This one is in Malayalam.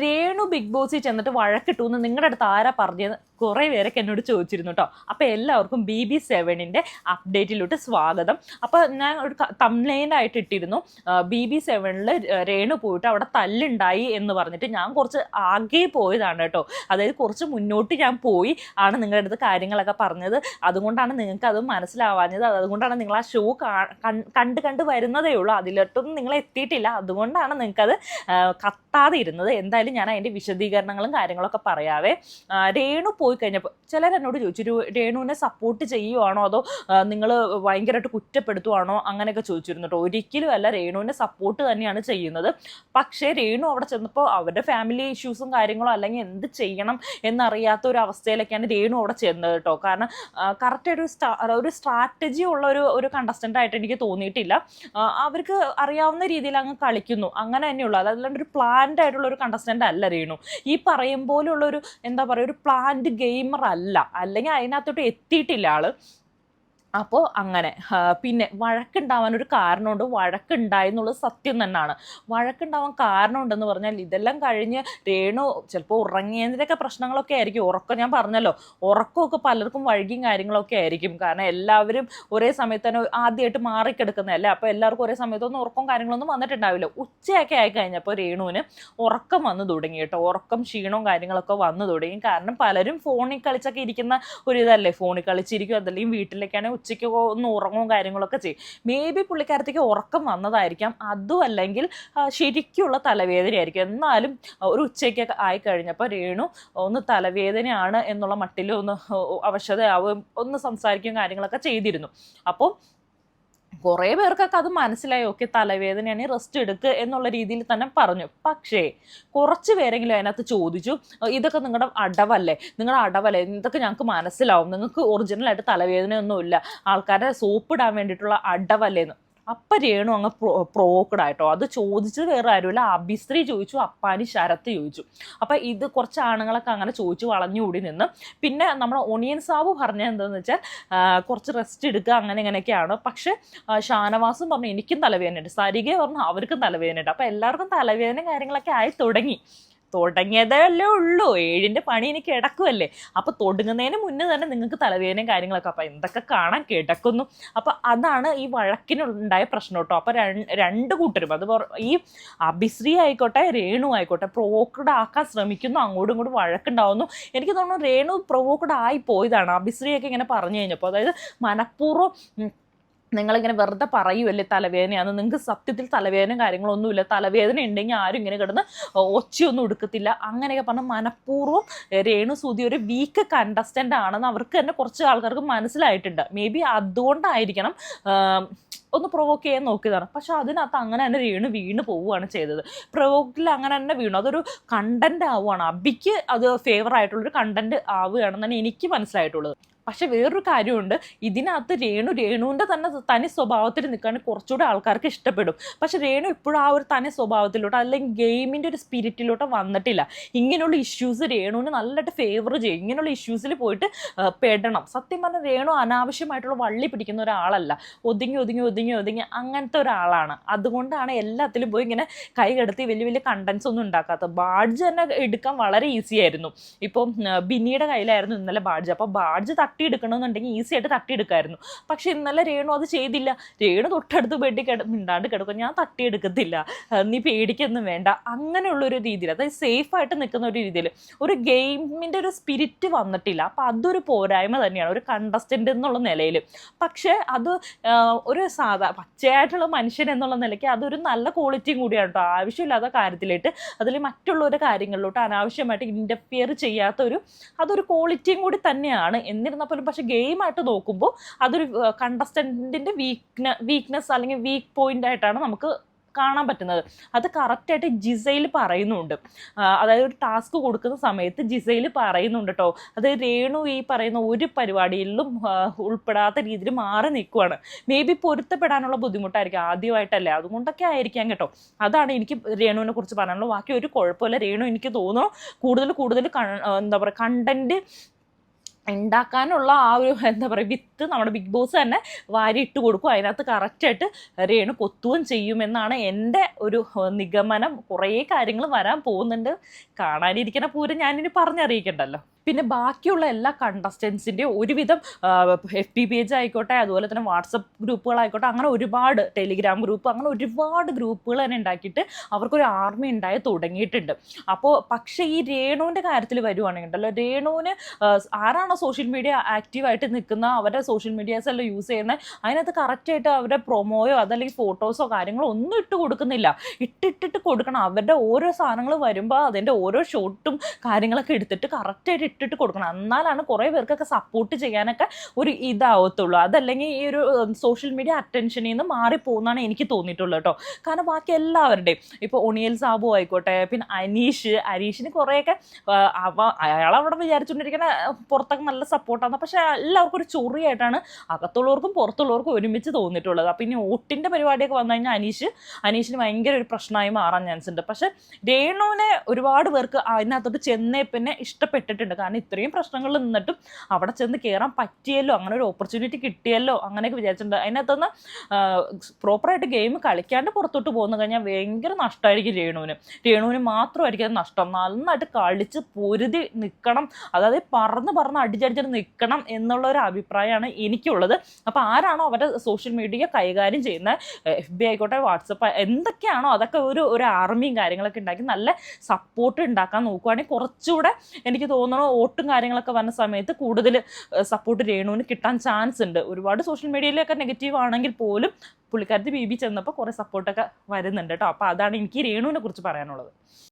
രേണു ബിഗ് ബോസിൽ ചെന്നിട്ട് വഴക്കിട്ടു എന്ന് നിങ്ങളുടെ അടുത്ത് ആരാ പറഞ്ഞത്? കുറേ പേരൊക്കെ എന്നോട് ചോദിച്ചിരുന്നു കേട്ടോ അപ്പോൾ എല്ലാവർക്കും ബി ബി സെവനിന്റെ അപ്ഡേറ്റിലോട്ട് സ്വാഗതം. അപ്പോൾ ഞാൻ ഒരു തംലൈനായിട്ട് ഇട്ടിരുന്നു. ബി ബി സെവനിൽ രേണു പോയിട്ട് അവിടെ തല്ലുണ്ടായി എന്ന് പറഞ്ഞിട്ട് ഞാൻ കുറച്ച് ആകെ പോയതാണ് കേട്ടോ അതായത് കുറച്ച് മുന്നോട്ട് ഞാൻ പോയി ആണ് നിങ്ങളുടെ അടുത്ത് കാര്യങ്ങളൊക്കെ പറഞ്ഞത്. അതുകൊണ്ടാണ് നിങ്ങൾക്ക് അത് മനസ്സിലാവാഞ്ഞത് അതുകൊണ്ടാണ് നിങ്ങൾ ആ ഷോ കണ്ട് കണ്ട് വരുന്നതേ ഉള്ളൂ. അതിലോട്ടൊന്നും നിങ്ങൾ എത്തിയിട്ടില്ല അതുകൊണ്ടാണ് നിങ്ങൾക്കത് കത്താതെ ഇരുന്നത്. എന്തായാലും ഞാൻ അതിന്റെ വിശദീകരണങ്ങളും കാര്യങ്ങളൊക്കെ പറയാവേ. രേണു പോയി കഴിഞ്ഞപ്പോൾ ചിലർ എന്നോട് ചോദിച്ചു "രു- രേണുവിനെ സപ്പോർട്ട് ചെയ്യുവാണോ അതോ നിങ്ങൾ ഭയങ്കരമായിട്ട് കുറ്റപ്പെടുത്തുവാണോ? അങ്ങനെയൊക്കെ ചോദിച്ചിരുന്നു കേട്ടോ ഒരിക്കലും അല്ല രേണുവിനെ സപ്പോർട്ട് തന്നെയാണ് ചെയ്യുന്നത്. പക്ഷേ രേണു അവിടെ ചെന്നപ്പോൾ അവരുടെ ഫാമിലി ഇഷ്യൂസും കാര്യങ്ങളും അല്ലെങ്കിൽ എന്ത് ചെയ്യണം എന്നറിയാത്ത ഒരു അവസ്ഥയിലൊക്കെയാണ് രേണു അവിടെ ചെന്നത് കേട്ടോ കാരണം കറക്റ്റായിട്ട് ഒരു ഒരു സ്ട്രാറ്റജി ഉള്ള ഒരു ഒരു കണ്ടസ്റ്റന്റ് ആയിട്ട് എനിക്ക് തോന്നിയിട്ടില്ല. അവർക്ക് അറിയാവുന്ന രീതിയിൽ അങ്ങ് കളിക്കുന്നു. അങ്ങനെ തന്നെയുള്ളൂ. അതല്ലാണ്ട് ഒരു പ്ലാൻഡ് ആയിട്ടുള്ള ഒരു കണ്ടസ്റ്റന്റ് അല്ല രേണു. ഈ പറയും പോലുള്ള ഒരു എന്താ പറയുക ഒരു പ്ലാന്റ് ഗെയിമർ അല്ല. അല്ലെങ്കിൽ അതിനകത്തോട്ട് എത്തിയിട്ടില്ല ആൾ. അപ്പോൾ അങ്ങനെ പിന്നെ വഴക്കുണ്ടാവാൻ ഒരു കാരണമുണ്ട്. വഴക്കുണ്ടായി എന്നുള്ളത് സത്യം തന്നെയാണ് വഴക്കുണ്ടാവാൻ കാരണമുണ്ടെന്ന് പറഞ്ഞാൽ ഇതെല്ലാം കഴിഞ്ഞ് രേണു ചിലപ്പോൾ ഉറങ്ങിയതിന്റെയൊക്കെ പ്രശ്നങ്ങളൊക്കെ ആയിരിക്കും. ഉറക്കം ഞാൻ പറഞ്ഞല്ലോ. ഉറക്കമൊക്കെ പലർക്കും വഴുകിയും കാര്യങ്ങളൊക്കെ ആയിരിക്കും. കാരണം എല്ലാവരും ഒരേ സമയത്ത് തന്നെ ആദ്യമായിട്ട് മാറിക്കിടക്കുന്നതല്ലേ? അപ്പോൾ എല്ലാവർക്കും ഒരേ സമയത്തൊന്നും ഉറക്കവും കാര്യങ്ങളൊന്നും വന്നിട്ടുണ്ടാവില്ല. ഉച്ചയൊക്കെ ആയി കഴിഞ്ഞപ്പോൾ രേണുവിന് ഉറക്കം വന്നു തുടങ്ങി കേട്ടോ. ഉറക്കം ക്ഷീണവും കാര്യങ്ങളൊക്കെ വന്നു തുടങ്ങി. കാരണം പലരും ഫോണിൽ കളിച്ചൊക്കെ ഇരിക്കുന്ന ഒരു ഇതല്ലേ? ഫോണിൽ കളിച്ചിരിക്കും അതല്ലെങ്കിൽ വീട്ടിലേക്കാണെങ്കിൽ ഉച്ചയ്ക്ക് ഒന്ന് ഉറങ്ങും കാര്യങ്ങളൊക്കെ ചെയ്യും. മേ ബി പുള്ളിക്കാരത്തേക്ക് ഉറക്കം വന്നതായിരിക്കാം. അതും അല്ലെങ്കിൽ ശരിക്കുള്ള തലവേദനയായിരിക്കും. എന്നാലും ഒരു ഉച്ചയ്ക്കൊക്കെ ആയി കഴിഞ്ഞപ്പോൾ രേണു ഒന്ന് തലവേദനയാണ് എന്നുള്ള മട്ടിൽ ഒന്ന് അവശതയാവും ഒന്ന് സംസാരിക്കുകയും കാര്യങ്ങളൊക്കെ ചെയ്തിരുന്നു. അപ്പോൾ കുറേ പേർക്കൊക്കെ അത് മനസ്സിലായി. ഓക്കെ തലവേദനയാണ് റെസ്റ്റ് എടുക്കുക എന്നുള്ള രീതിയിൽ തന്നെ പറഞ്ഞു. പക്ഷേ കുറച്ച് പേരെങ്കിലും അതിനകത്ത് ചോദിച്ചു "അഹ് ഇതൊക്കെ നിങ്ങളുടെ അടവല്ലേ? നിങ്ങളുടെ അടവല്ലേ? ഇതൊക്കെ ഞങ്ങൾക്ക് മനസ്സിലാവും. നിങ്ങൾക്ക് ഒറിജിനലായിട്ട് തലവേദനയൊന്നുമില്ല. ആൾക്കാരെ സോപ്പിടാൻ വേണ്ടിയിട്ടുള്ള അടവല്ലേന്ന്. അപ്പം രേണു അങ്ങ് പ്രോ പ്രോക്കഡ് ആയിട്ടോ. അത് ചോദിച്ചത് വേറെ ആരുമില്ല. അഭിശ്രീ ചോദിച്ചു അപ്പാനി ശരത്ത് ചോദിച്ചു. അപ്പം ഇത് കുറച്ച് ആണുങ്ങളൊക്കെ അങ്ങനെ ചോദിച്ചു വളഞ്ഞുകൂടി നിന്ന്. പിന്നെ നമ്മുടെ ഒണിയൻ സാബു പറഞ്ഞത് എന്താണെന്ന് വെച്ചാൽ കുറച്ച് റെസ്റ്റ് എടുക്കുക അങ്ങനെ ഇങ്ങനെയൊക്കെയാണ്. പക്ഷേ ഷാനവാസും പറഞ്ഞു എനിക്കും തലവേദനയുണ്ട്. സരികെ പറഞ്ഞു അവർക്കും തലവേദനയുണ്ട്. അപ്പോൾ എല്ലാവർക്കും തലവേദന കാര്യങ്ങളൊക്കെ ആയി തുടങ്ങി. തുടങ്ങിയതല്ലേ ഉള്ളൂ. ഏഴിന്റെ പണി ഇനി കിടക്കുമല്ലേ അപ്പോൾ തുടങ്ങുന്നതിന് മുന്നേ തന്നെ നിങ്ങൾക്ക് തലവേദനയും കാര്യങ്ങളൊക്കെ. അപ്പോൾ എന്തൊക്കെ കാണാൻ കിടക്കുന്നു. അപ്പോൾ അതാണ് ഈ വഴക്കിനുണ്ടായ പ്രശ്നം കേട്ടോ. അപ്പോൾ രണ്ട് കൂട്ടരും. അത് ഈ അഭിശ്രീ ആയിക്കോട്ടെ രേണു ആയിക്കോട്ടെ പ്രൊവോക്കഡ് ആക്കാൻ ശ്രമിക്കുന്നു. അങ്ങോട്ടും ഇങ്ങോട്ടും വഴക്കുണ്ടാവുന്നു. എനിക്ക് തോന്നുന്നു രേണു പ്രൊവോക്കഡ് ആയി പോയതാണ്. അഭിശ്രീയൊക്കെ ഇങ്ങനെ പറഞ്ഞു കഴിഞ്ഞപ്പോൾ അതായത് മനഃപൂർവം നിങ്ങളിങ്ങനെ വെറുതെ പറയുമല്ലേ തലവേദനയാണ് നിങ്ങൾക്ക് സത്യത്തിൽ തലവേദന കാര്യങ്ങളൊന്നുമില്ല. തലവേദന ഉണ്ടെങ്കിൽ ആരും ഇങ്ങനെ കിടന്ന് ഒച്ചയൊന്നും എടുക്കത്തില്ല. അങ്ങനെയൊക്കെ പറഞ്ഞ് മനഃപൂർവം രേണു സൂതി ഒരു വീക്ക് കണ്ടസ്റ്റന്റ് ആണെന്ന് അവർക്ക് തന്നെ കുറച്ച് ആൾക്കാർക്ക് മനസ്സിലായിട്ടുണ്ട്. മേ ബി അതുകൊണ്ടായിരിക്കണം ഒന്ന് പ്രൊവോക്ക് ചെയ്യാൻ നോക്കിയതാണ്. പക്ഷെ അതിനകത്ത് അങ്ങനെ തന്നെ രേണു വീണ് പോവുകയാണ് ചെയ്തത്. പ്രൊവോക്കിൽ അങ്ങനെ തന്നെ വീണു. അതൊരു കണ്ടന്റ് ആവുകയാണ്. അബിക്ക് അത് ഫേവർ ആയിട്ടുള്ളൊരു കണ്ടന്റ് ആവുകയാണെന്നാണ് എനിക്ക് മനസ്സിലായിട്ടുള്ളത്. പക്ഷെ വേറൊരു കാര്യമുണ്ട്. ഇതിനകത്ത് രേണു രേണുവിന്റെ തന്നെ തനി സ്വഭാവത്തിൽ നിൽക്കാൻ കുറച്ചുകൂടെ ആൾക്കാർക്ക് ഇഷ്ടപ്പെടും. പക്ഷെ രേണു ഇപ്പോഴും ആ ഒരു തനി സ്വഭാവത്തിലോട്ട് അല്ലെങ്കിൽ ഗെയിമിന്റെ ഒരു സ്പിരിറ്റിലോട്ട് വന്നിട്ടില്ല. ഇങ്ങനെയുള്ള ഇഷ്യൂസ് രേണുവിന് നല്ലതായിട്ട് ഫേവർ ചെയ്യും. ഇങ്ങനെയുള്ള ഇഷ്യൂസിൽ പോയിട്ട് പെടണം. സത്യം പറഞ്ഞാൽ രേണു അനാവശ്യമായിട്ടുള്ള വള്ളി പിടിക്കുന്ന ഒരാളല്ല. ഒതുങ്ങി ഒതുങ്ങി ഒതുങ്ങി ഒതുങ്ങി അങ്ങനത്തെ ഒരാളാണ്. അതുകൊണ്ടാണ് എല്ലാത്തിലും പോയി ഇങ്ങനെ കൈ കടത്തി വലിയ വലിയ കണ്ടൻസ് ഒന്നും ഉണ്ടാക്കാത്തത്. ബാഡ്ജ് തന്നെ എടുക്കാൻ വളരെ ഈസി ആയിരുന്നു. ഇപ്പം ആ, ബിന്നിയുടെ കയ്യിലായിരുന്നു ഇന്നലെ ബാഡ്ജ്. അപ്പോൾ ബാഡ്ജ് തട്ടിയെടുക്കണമെന്നുണ്ടെങ്കിൽ ഈസി ആയിട്ട് തട്ടിയെടുക്കായിരുന്നു. പക്ഷെ ഇന്നലെ രേണു അത് ചെയ്തില്ല. രേണു തൊട്ടടുത്ത് ബെഡിൽ കിട മിണ്ടാണ്ട് കിടക്കും. ഞാൻ തട്ടിയെടുക്കത്തില്ല. നീ പേടിക്കൊന്നും വേണ്ട. അങ്ങനെയുള്ള ഒരു രീതിയിൽ അതായത് സേഫ് ആയിട്ട് നിൽക്കുന്ന ഒരു രീതിയിൽ ഒരു ഗെയിമിന്റെ ഒരു സ്പിരിറ്റ് വന്നിട്ടില്ല. അപ്പോൾ അതൊരു പോരായ്മ തന്നെയാണ്. ഒരു കണ്ടസ്റ്റന്റ് എന്നുള്ള നിലയിൽ. പക്ഷേ അത് ഒരു സാധാ പച്ചയായിട്ടുള്ള മനുഷ്യൻ എന്നുള്ള നിലയ്ക്ക് അതൊരു നല്ല ക്വാളിറ്റിയും കൂടിയാണ് കേട്ടോ. ആവശ്യമില്ലാത്ത കാര്യത്തിലേക്ക് അതിൽ മറ്റുള്ളവരുടെ കാര്യങ്ങളിലോട്ട് അനാവശ്യമായിട്ട് ഇന്റർഫിയർ ചെയ്യാത്ത ഒരു അതൊരു ക്വാളിറ്റിയും കൂടി തന്നെയാണ്. എന്നിരുന്നാൽ പോലും പക്ഷെ ഗെയിമായിട്ട് നോക്കുമ്പോൾ അതൊരു കണ്ടസ്റ്റന്റിന്റെ വീക്ക്ന വീക്ക്നെസ് അല്ലെങ്കിൽ വീക്ക് പോയിന്റ് ആയിട്ടാണ് നമുക്ക് കാണാൻ പറ്റുന്നത്. അത് കറക്റ്റായിട്ട് ജിസയിൽ പറയുന്നുണ്ട്. അതായത് ഒരു ടാസ്ക് കൊടുക്കുന്ന സമയത്ത് ജിസയിൽ പറയുന്നുണ്ട് കേട്ടോ അത് രേണു ഈ പറയുന്ന ഒരു പരിപാടിയിലും ഉൾപ്പെടാത്ത രീതിയിൽ മാറി നിൽക്കുവാണ്. മേ ബി പൊരുത്തപ്പെടാനുള്ള ബുദ്ധിമുട്ടായിരിക്കും ആദ്യമായിട്ടല്ലേ? അതുകൊണ്ടൊക്കെ ആയിരിക്കാം കേട്ടോ. അതാണ് എനിക്ക് രേണുവിനെ കുറിച്ച് പറയാനുള്ളത്. ബാക്കി ഒരു കുഴപ്പമില്ല. രേണു എനിക്ക് തോന്നുന്നു കൂടുതൽ കൂടുതൽ എന്താ പറയുക കണ്ടന്റ് ഉണ്ടാക്കാനുള്ള ആ ഒരു എന്താ പറയുക വിത്ത് നമ്മുടെ ബിഗ് ബോസ് തന്നെ വാരി ഇട്ട് കൊടുക്കും. അതിനകത്ത് കറക്റ്റായിട്ട് രേണു കൊത്തുകയും ചെയ്യുമെന്നാണ് എന്റെ ഒരു നിഗമനം. കുറേ കാര്യങ്ങൾ വരാൻ പോകുന്നുണ്ട്. കാണാനിരിക്കുന്ന പൂരം ഞാനിനി പറഞ്ഞറിയിക്കണ്ടല്ലോ. പിന്നെ ബാക്കിയുള്ള എല്ലാ കണ്ടസ്റ്റൻസിന്റെയും ഒരുവിധം എഫ് പി പേജ് ആയിക്കോട്ടെ അതുപോലെ തന്നെ വാട്സപ്പ് ഗ്രൂപ്പുകളായിക്കോട്ടെ അങ്ങനെ ഒരുപാട് ടെലിഗ്രാം ഗ്രൂപ്പ് അങ്ങനെ ഒരുപാട് ഗ്രൂപ്പുകൾ തന്നെ ഉണ്ടാക്കിയിട്ട് അവർക്കൊരു ആർമി ഉണ്ടായി തുടങ്ങിയിട്ടുണ്ട്. അപ്പോൾ പക്ഷേ ഈ രേണുവിന്റെ കാര്യത്തിൽ വരുവാണെങ്കിൽ ഉണ്ടല്ലോ രേണുവിന് ആരാണോ സോഷ്യൽ മീഡിയ ആക്റ്റീവായിട്ട് നിൽക്കുന്ന അവരുടെ സോഷ്യൽ മീഡിയാസ് എല്ലാം യൂസ് ചെയ്യുന്നത് അതിനകത്ത് കറക്റ്റായിട്ട് അവരുടെ പ്രൊമോയോ അതല്ലെങ്കിൽ ഫോട്ടോസോ കാര്യങ്ങളോ ഒന്നും ഇട്ട് കൊടുക്കുന്നില്ല. ഇട്ടിട്ടിട്ട് കൊടുക്കണം. അവരുടെ ഓരോ സാധനങ്ങൾ വരുമ്പോൾ അതിന്റെ ഓരോ ഷോട്ടും കാര്യങ്ങളൊക്കെ എടുത്തിട്ട് കറക്റ്റായിട്ട് ഇട്ടിട്ട് കൊടുക്കണം. എന്നാലാണ് കുറേ പേർക്കൊക്കെ സപ്പോർട്ട് ചെയ്യാനൊക്കെ ഒരു ഇതാവത്തുള്ളൂ. അതല്ലെങ്കിൽ ഈ ഒരു സോഷ്യൽ മീഡിയ അറ്റൻഷനിൽ നിന്ന് മാറിപ്പോകുന്നതാണ് എനിക്ക് തോന്നിയിട്ടുള്ളത് കേട്ടോ. കാരണം ബാക്കി എല്ലാവരുടെയും ഇപ്പോൾ ഒണിയൽ സാബു ആയിക്കോട്ടെ പിന്നെ അനീഷ് അനീഷിന് കുറേയൊക്കെ അവ അയാൾ അവിടെ വിചാരിച്ചുകൊണ്ടിരിക്കുന്ന പുറത്തൊക്കെ നല്ല സപ്പോർട്ടാണ് പക്ഷേ എല്ലാവർക്കും ഒരു ചൊറിയായിട്ടാണ് അകത്തുള്ളവർക്കും പുറത്തുള്ളവർക്കും ഒരുമിച്ച് തോന്നിയിട്ടുള്ളത്. അപ്പം ഇനി ഓട്ടിന്റെ പരിപാടിയൊക്കെ വന്നു കഴിഞ്ഞാൽ അനീഷ് അനീഷിന് ഭയങ്കര ഒരു പ്രശ്നമായി മാറാൻ ചാൻസ് ഉണ്ട്. പക്ഷെ രേണുവിനെ ഒരുപാട് പേർക്ക് അതിനകത്തോട്ട് ചെന്നേ പിന്നെ ഇഷ്ടപ്പെട്ടിട്ടുണ്ട്. കാരണം ഇത്രയും പ്രശ്നങ്ങൾ നിന്നിട്ടും അവിടെ ചെന്ന് കയറാൻ പറ്റിയല്ലോ അങ്ങനെ ഒരു ഓപ്പർച്യൂണിറ്റി കിട്ടിയല്ലോ അങ്ങനെയൊക്കെ വിചാരിച്ചിട്ടുണ്ട്. അതിനകത്തുനിന്ന് പ്രോപ്പറായിട്ട് ഗെയിം കളിക്കാണ്ട് പുറത്തോട്ട് പോകുന്നു കഴിഞ്ഞാൽ ഭയങ്കര നഷ്ടമായിരിക്കും രേണുവിന്. രേണുവിന് മാത്രമായിരിക്കും അത് നഷ്ടം. നന്നായിട്ട് കളിച്ച് പൊരുതി നിൽക്കണം അതായത് പറന്ന് പറന്ന് അടിച്ചടിച്ചിട്ട് നിൽക്കണം എന്നുള്ള ഒരു അഭിപ്രായമാണ് എനിക്കുള്ളത്. അപ്പോൾ ആരാണോ അവരുടെ സോഷ്യൽ മീഡിയ കൈകാര്യം ചെയ്യുന്ന എഫ് ബി ആയിക്കോട്ടെ വാട്സപ്പ് എന്തൊക്കെയാണോ അതൊക്കെ ഒരു ഒരു ആർമിയും കാര്യങ്ങളൊക്കെ ഉണ്ടാക്കി നല്ല സപ്പോർട്ട് ഉണ്ടാക്കാൻ നോക്കുവാണെങ്കിൽ കുറച്ചുകൂടെ എനിക്ക് തോന്നുന്നു വോട്ടും കാര്യങ്ങളൊക്കെ വന്ന സമയത്ത് കൂടുതൽ സപ്പോർട്ട് രേണുവിന് കിട്ടാൻ ചാൻസ് ഉണ്ട്. ഒരുപാട് സോഷ്യൽ മീഡിയയിലൊക്കെ നെഗറ്റീവ് ആണെങ്കിൽ പോലും പുള്ളിക്കാരത്തി ബി ബി ചെന്നപ്പോൾ കുറേ സപ്പോർട്ടൊക്കെ വരുന്നുണ്ട് കേട്ടോ അപ്പോൾ അതാണ് എനിക്ക് രേണുവിനെ കുറിച്ച് പറയാനുള്ളത്.